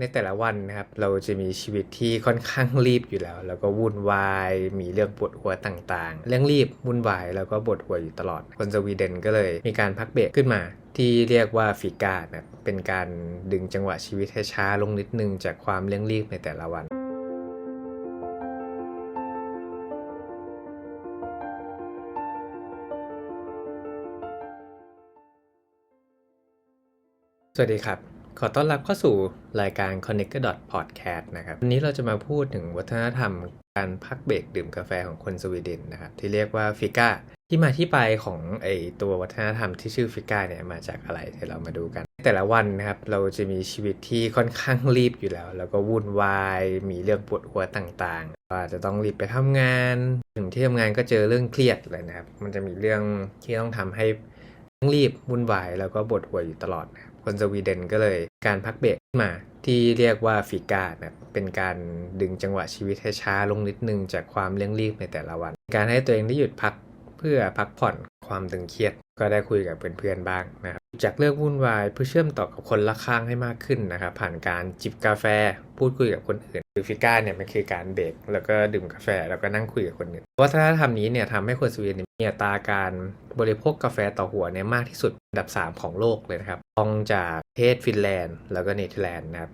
ในแต่ละวันนะครับเราจะมีชีวิตที่ค่อนข้างรีบอยู่แล้ว แล้วก็วุ่นวายมีเรื่องปวดหัวต่างๆ เรื่องรีบวุ่นวายแล้วก็ปวดหัวอยู่ตลอด คนสวีเดนก็เลยมีการพักเบรกขึ้นมา ที่เรียกว่าฟิกานะครับเป็นการดึงจังหวะชีวิตให้ช้าลงนิดนึงจากความเร่งรีบในแต่ละวันสวัสดีครับ ขอต้อนรับเข้าสู่รายการ Connected Podcast นะครับ วันนี้เราจะมาพูดถึงวัฒนธรรมการพักเบรกดื่มกาแฟของคนสวีเดนนะครับ ที่เรียกว่าฟิก้าที่มาที่ไปของไอตัววัฒนธรรมที่ชื่อฟิก้าเนี่ยมาจากอะไรเดี๋ยวเรามาดูกัน แต่ละวันนะครับ เราจะมีชีวิตที่ค่อนข้างรีบอยู่แล้ว แล้วก็วุ่นวายมีเรื่องปวดหัวต่างๆว่าจจะต้องรีบไปทำงาน ถึงที่ทำงานก็เจอเรื่องเครียดเลยนะครับ มันจะมีเรื่องที่ต้องทำให้ต้องรีบวุ่นวายแล้วก็ปวดหัวอยู่ตลอดนะครับ คนสวีเดนก็เลยการพักเบรกขึ้นมาที่เรียกว่าฟิกานะครับเป็นการดึงจังหวะชีวิตให้ช้าลงนิดนึงจากความเร่งรีบในแต่ละวัน การให้ตัวเองได้หยุดพักเพื่อพักผ่อน ความตึงเครียด ก็ได้คุยกับเพื่อนๆบ้างนะครับจากเรื่องวุ่นวายเพื่อเชื่อมต่อกับคนรอบข้างให้มากขึ้นนะครับผ่านการจิบกาแฟ พูดคุยกับคนอื่นคือฟิก้าเนี่ยมันคือการเบรกแล้วก็ดื่มกาแฟแล้วก็นั่งคุยกับคนอื่นวัฒนธรรมนี้เนี่ยทำให้คนสวีเดนมีอัตราการบริโภคกาแฟต่อหัวเนี่ยมากที่สุดอันดับ 3 ของโลกเลยนะครับรองจากประเทศฟินแลนด์ แล้วก็เนเธอร์แลนด์นะครับ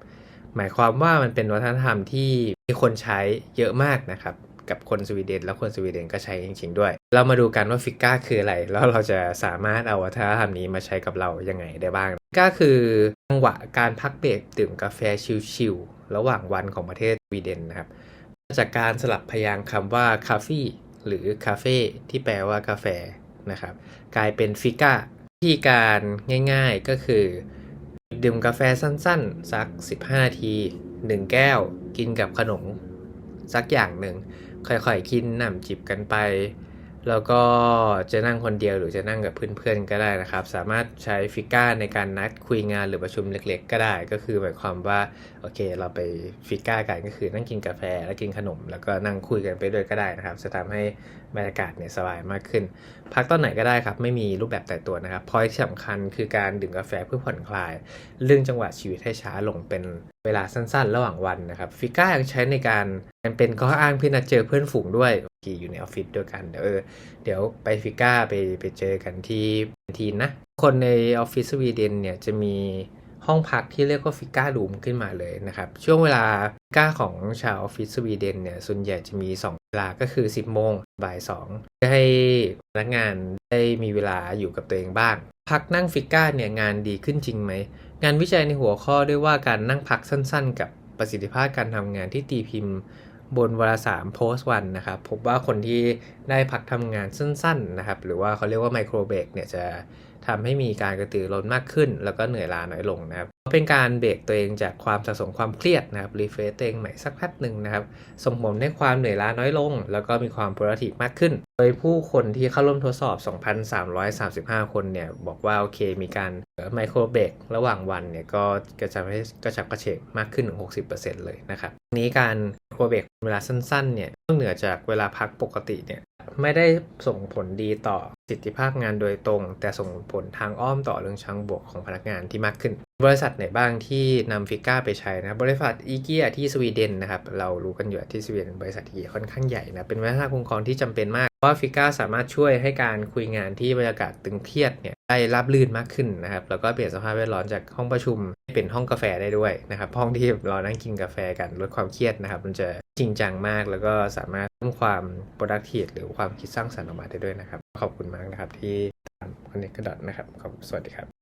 หมายความว่ามันเป็นวัฒนธรรมที่มีคนใช้เยอะมากนะครับ กับคนสวีเดน แล้วคนสวีเดนก็ใช้จริง ๆ ด้วย เรามาดูกันว่าฟิก้าคืออะไร แล้วเราจะสามารถเอาวัฒนธรรมนี้มาใช้กับเรายังไงได้บ้างฟิก้าคือจังหวะการพักเบรกดื่มกาแฟชิลๆระหว่างวันของประเทศสวีเดนนะครับจากการสลับพยางค์คำว่าคาเฟ่หรือคาเฟ่ที่แปลว่ากาแฟนะครับกลายเป็นฟิก้าวิธีการง่ายๆก็คือ ดื่มกาแฟสั้นๆ สัก 15นาที 1 แก้ว กินกับขนม สักอย่างหนึ่งค่อยๆกินน้ำจิบกันไป แล้วก็จะนั่งคนเดียวหรือจะนั่งกับเพื่อนๆก็ได้นะครับ สามารถใช้ฟิก้าในการนัดคุยงานหรือประชุมเล็กๆ ก็ได้ ก็คือหมายความว่าโอเค เราไปฟิก้ากันก็คือนั่งกินกาแฟแล้วกินขนม แล้วก็นั่งคุยกันไปด้วยก็ได้นะครับ จะทำให้บรรยากาศเนี่ยสบายมากขึ้น พักตอนไหนก็ได้ครับ ไม่มีรูปแบบแต่ตัวนะครับพอยที่สำคัญคือการดื่มกาแฟเพื่อผ่อนคลาย เรื่องจังหวะชีวิตให้ช้าลงเป็น เวลาสั้นๆ ระหว่างวันนะครับฟิก้ายังใช้ในการเป็นข้ออ้างเพื่อนัดเจอเพื่อนฝูงด้วยที่อยู่ในออฟฟิศด้วยกันเดี๋ยวเออเดี๋ยวไปฟิก้าไปไปเจอกันที่ทีนนะ คนในออฟฟิศสวีเดนเนี่ยจะมีห้องพักที่เรียกว่าฟิก้ารูมขึ้นมาเลยนะครับ ช่วงเวลาฟิก้าของชาวออฟฟิศสวีเดนเนี่ยส่วนใหญ่จะมี 2 เวลาก็คือ 10 โมงบ่าย2เพื่อให้พนักงานได้มีเวลาอยู่กับตัวเองบ้าง พักนั่งฟิก้าเนี่ยงานดีขึ้นจริงไหม งานวิจัยในหัวข้อด้วยว่าการนั่งพักสั้นๆ กับประสิทธิภาพการทำงานที่ตีพิมพ์บนวารสารโพสต์วันนะครับพบว่าคนที่ได้พักทำงานสั้นๆนะครับหรือว่าเขาเรียกว่าไมโครเบรกเนี่ยจะทำให้มีการกระตือรือร้นมากขึ้น แล้วก็เหนื่อยล้าน้อยลงนะครับ เป็นการเบรกตัวเองจากความสะสมความเครียดนะครับรีเฟรชตัวเองใหม่สักแป๊บหนึ่งนะครับส่งผลให้ความเหนื่อยล้าน้อยลง แล้วก็มีความ productive มากขึ้น โดยผู้คนที่เข้าร่วมทดสอบ 2,335 คนเนี่ยบอกว่าโอเคมีการไมโครเบรกระหว่างวันเนี่ยก็กระจายให้กระชับกระเฉงมากขึ้นถึง60%เลยนะครับนี้การไมโครเบรกเวลาสั้นๆเนี่ยนอกเหนือจากเวลาพักปกติเนี่ยไม่ได้ส่งผลดีต่อประสิทธิภาพงานโดยตรง แต่ส่งผลทางอ้อมต่อเรื่องเชิงบวกของพนักงานที่มากขึ้น บริษัทไหนบ้างที่นำฟิก้าไปใช้นะ บริษัทอีเกียที่สวีเดนนะครับ เรารู้กันอยู่ที่สวีเดนบริษัทอีเกียค่อนข้างใหญ่นะ เป็นวัฒนธรรมคุ้มครองที่จำเป็นมาก เพราะว่าฟิก้าสามารถช่วยให้การคุยงานที่บรรยากาศตึงเครียดเนี่ยได้รับลื่นมากขึ้นนะครับ แล้วก็เปลี่ยนสภาพแวดล้อมจากห้องประชุมเป็นห้องกาแฟได้ด้วยนะครับ ห้องที่เรานั่งกินกาแฟกันลดความเครียดนะครับ มันจะจริงจังมากแล้วก็สามารถเพิ่มความ productive หรือความคิดสร้างสรรค์ออกมาได้ด้วยนะครับ ขอบคุณมากนะครับที่ตามคอนเนคกระดนะครับขอบสวัสดีครับ